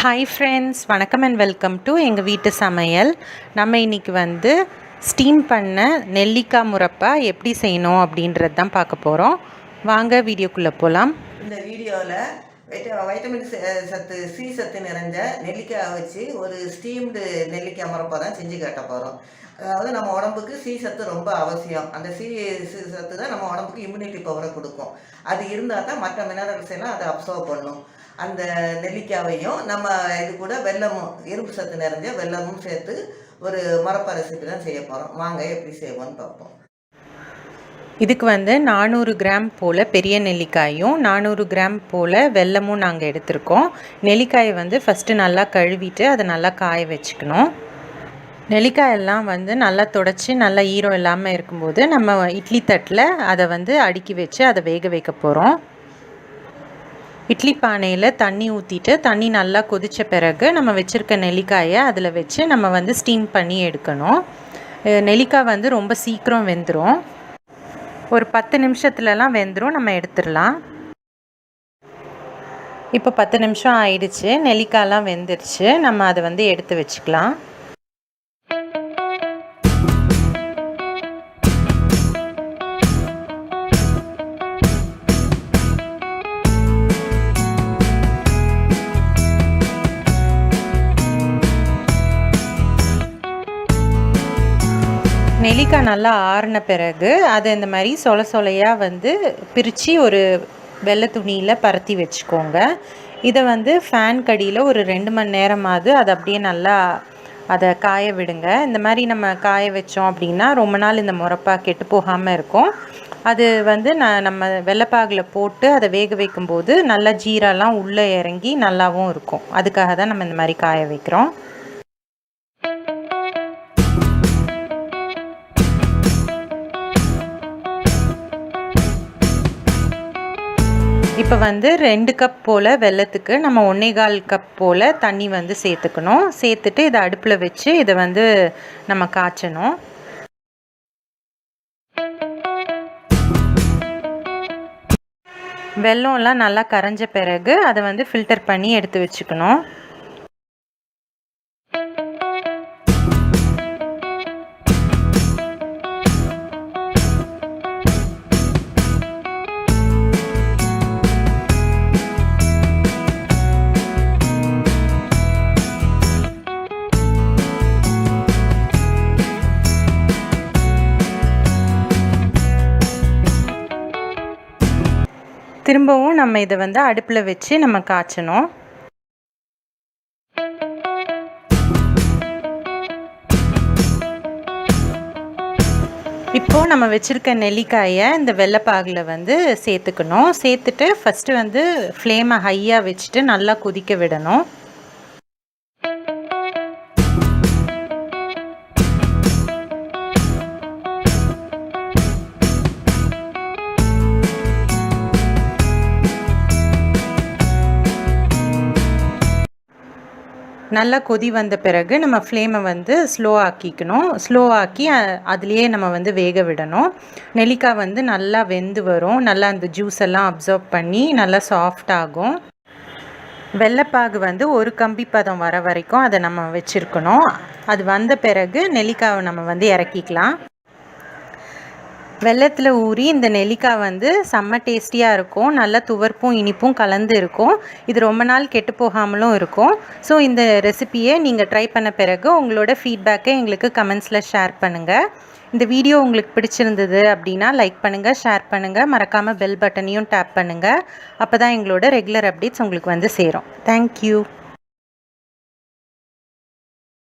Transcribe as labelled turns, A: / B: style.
A: Hi friends வணக்கம் and welcome to எங்கள் வீட்டு சமையல். நம்ம இன்றைக்கி வந்து ஸ்டீம் பண்ண நெல்லிக்காய் முறப்பா எப்படி செய்யணும் அப்படின்றது தான் பார்க்க போகிறோம் வாங்க வீடியோக்குள்ளே போகலாம்
B: இந்த வீடியோவில் வைட்ட வைட்டமின் சத்து சி சத்து நிறைஞ்ச நெல்லிக்காய் வச்சு ஒரு ஸ்டீம்டு நெல்லிக்காய் முறப்பா தான் செஞ்சு காட்ட போகிறோம் அதாவது நம்ம உடம்புக்கு சி சத்து ரொம்ப அவசியம். அந்த சி சி சத்து தான் நம்ம உடம்புக்கு இம்யூனிட்டி பவரை கொடுக்கும். அது இருந்தால் தான் மற்ற மினரல்ஸ் எல்லாம் அதை அப்சர்வ் பண்ணும். அந்த நெல்லிக்காயையும் நம்ம இது கூட வெல்லமும் இரும்பு சத்து நிறைஞ்ச வெல்லமும் சேர்த்து ஒரு மரப்பா ரெசிபி தான் செய்ய போகிறோம் வாங்க எப்படி செய்வோம்னு பார்ப்போம்.
A: இதுக்கு வந்து நானூறு கிராம் போல் பெரிய நெல்லிக்காயும் நானூறு கிராம் போல் வெல்லமும் நாங்கள் எடுத்திருக்கோம். நெல்லிக்காயை வந்து ஃபஸ்ட்டு நல்லா கழுவிட்டு அதை நல்லா காய வச்சுக்கணும். நெல்லிக்காயெல்லாம் வந்து நல்லா தொடச்சி நல்லா ஈரம் இல்லாமல் இருக்கும்போது நம்ம இட்லி தட்டில் அதை வந்து அடுக்கி வச்சு அதை வேக வைக்க போகிறோம் இட்லி பானையில் தண்ணி ஊற்றிட்டு தண்ணி நல்லா கொதித்த பிறகு நம்ம வச்சுருக்க நெல்லிக்காயை அதில் வச்சு நம்ம வந்து ஸ்டீம் பண்ணி எடுக்கணும். நெல்லிக்காய் வந்து ரொம்ப சீக்கிரம் வெந்துடும் ஒரு பத்து நிமிஷத்துலலாம் வெந்துடும் நம்ம எடுத்துடலாம். இப்போ பத்து நிமிஷம் ஆயிடுச்சு நெல்லிக்காயெலாம் வெந்துருச்சு நம்ம அதை வந்து எடுத்து வச்சுக்கலாம். நெல்லிக்காய் நல்லா ஆறின பிறகு அதை இந்த மாதிரி சொல சொலையாக வந்து பிரித்து ஒரு வெள்ளை துணியில் பரத்தி வச்சுக்கோங்க. இதை வந்து ஃபேன் கடியில் ஒரு ரெண்டு மணி நேரமாவது அதை அப்படியே நல்லா அதை காய விடுங்க. இந்த மாதிரி நம்ம காய வச்சோம் அப்படின்னா ரொம்ப நாள் இந்த முறப்பா கெட்டு போகாமல் இருக்கும். அது வந்து நான் நம்ம வெள்ளைப்பாகில் போட்டு அதை வேக வைக்கும்போது நல்லா ஜீராலாம் உள்ளே இறங்கி நல்லாவும் இருக்கும். அதுக்காக தான் நம்ம இந்த மாதிரி காய வைக்கிறோம். இப்போ வந்து ரெண்டு கப் போல் வெல்லத்துக்கு நம்ம ஒன்றே கால் கப் போல் தண்ணி வந்து சேர்த்துக்கணும். சேர்த்துட்டு இதை அடுப்பில் வச்சு இதை வந்து நம்ம காய்ச்சணும். வெல்லம்லாம் நல்லா கரைஞ்ச பிறகு அதை வந்து ஃபில்டர் பண்ணி எடுத்து வச்சுக்கணும். திரும்பவும் நம்ம இதை வந்து அடுப்பில் வச்சு நம்ம காய்ச்சணும். இப்போது நம்ம வச்சுருக்க நெல்லிக்காயை இந்த வெள்ளைப்பாகில் வந்து சேர்த்துக்கணும். சேர்த்துட்டு ஃபஸ்ட்டு வந்து ஃப்ளேமை ஹையாக வச்சுட்டு நல்லா கொதிக்க விடணும். நல்லா கொதி வந்த பிறகு நம்ம ஃப்ளேமை வந்து ஸ்லோ ஆக்கிக்கணும். ஸ்லோ ஆக்கி அ- அதுலேயே நம்ம வந்து வேக விடணும். நெல்லிக்காய் வந்து நல்லா வெந்து வரும். நல்லா அந்த ஜூஸ் எல்லாம் அப்சர்வ் பண்ணி நல்லா சாஃப்ட் ஆகும். வெள்ளைப்பாகு வந்து ஒரு கம்பி பதம் வர வரைக்கும் அதை நம்ம வச்சுருக்கணும். அது வந்த பிறகு நெல்லிக்காவை நம்ம வந்து இறக்கிக்கலாம். வெள்ளத்தில் ஊறி இந்த நெல்லிக்காய் வந்து செம்ம டேஸ்டியாக இருக்கும். நல்லா துவர்ப்பும் இனிப்பும் கலந்து இருக்கும். இது ரொம்ப நாள் கெட்டு போகாமலும் இருக்கும். ஸோ இந்த ரெசிபியை நீங்கள் ட்ரை பண்ண பிறகு உங்களோட ஃபீட்பேக்கை எங்களுக்கு கமெண்ட்ஸில் ஷேர் பண்ணுங்கள் இந்த வீடியோ உங்களுக்கு பிடிச்சிருந்தது அப்படின்னா லைக் பண்ணுங்கள் ஷேர் பண்ணுங்கள் மறக்காமல் பெல் பட்டனையும் டேப் பண்ணுங்கள் அப்போ தான் எங்களோட ரெகுலர் அப்டேட்ஸ் உங்களுக்கு வந்து சேரும். தேங்க்யூ